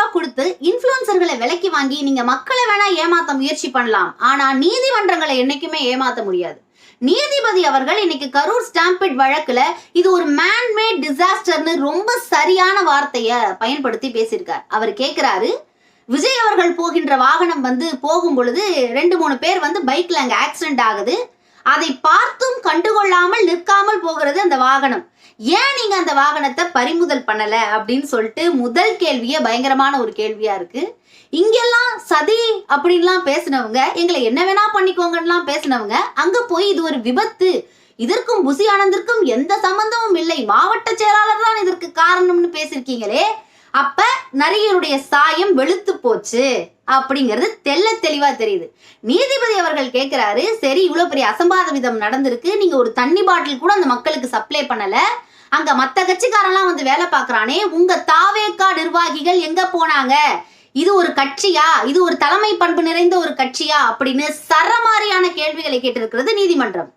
ரூபா கொடுத்து இன்ஃபுளுசர்களை விலைக்கு வாங்கி நீங்க மக்களை வேணா ஏமாத்த முயற்சி பண்ணலாம். ஆனா நீதிமன்றங்களை என்னைக்குமே ஏமாத்த முடியாது. நீதிபதி அவர்கள் இன்னைக்கு கரூர் ஸ்டாம்பிட் வழக்குல இது ஒரு மேன்மேட் டிசாஸ்டர்னு ரொம்ப சரியான வார்த்தைய பயன்படுத்தி பேசியிருக்கார். அவர் கேட்கிறாரு விஜய் அவர்கள் போகின்ற வாகனம் வந்து போகும் பொழுது ரெண்டு மூணு பேர் வந்து பைக்ல அங்க ஆக்சிடென்ட் ஆகுது. அதை பார்த்தும் கண்டுகொள்ளாமல் நிற்காமல் போகிறது அந்த வாகனம். ஏன் நீங்க அந்த வாகனத்தை பறிமுதல் பண்ணல அப்படின்னு சொல்லிட்டு முதல் கேள்வியே பயங்கரமான ஒரு கேள்வியா இருக்கு. இங்கெல்லாம் சதி அப்படின்லாம் பேசினவங்க எங்களை என்ன வேணா பண்ணிக்கோங்கலாம் பேசினவங்க அங்க போய் இது ஒரு விபத்து. இதற்கும் புசி ஆனந்திற்கும் எந்த சம்பந்தமும் இல்லை. மாவட்ட செயலாளர் தான் இதற்கு காரணம்னு பேசியிருக்கீங்களே. அப்ப நரிகருடைய சாயம் வெளுத்து போச்சு அப்படிங்கிறது தெள்ள தெளிவா தெரியுது. நீதிபதி அவர்கள் கேட்கிறாரு சரி இவ்வளவு பெரிய அசம்பாவிதம் நடந்திருக்கு நீங்க ஒரு தண்ணி பாட்டில் கூட அந்த மக்களுக்கு சப்ளை பண்ணல அங்க மத்த கட்சிக்காரெல்லாம் வந்து வேலை பார்க்கறானே உங்க தாவேக்கா நிர்வாகிகள் எங்க போனாங்க? இது ஒரு கட்சியா? இது ஒரு தலைமை பண்பு நிறைந்த ஒரு கட்சியா? அப்படின்னு சரமாரியான கேள்விகளை கேட்டிருக்கிறது நீதிமன்றம்.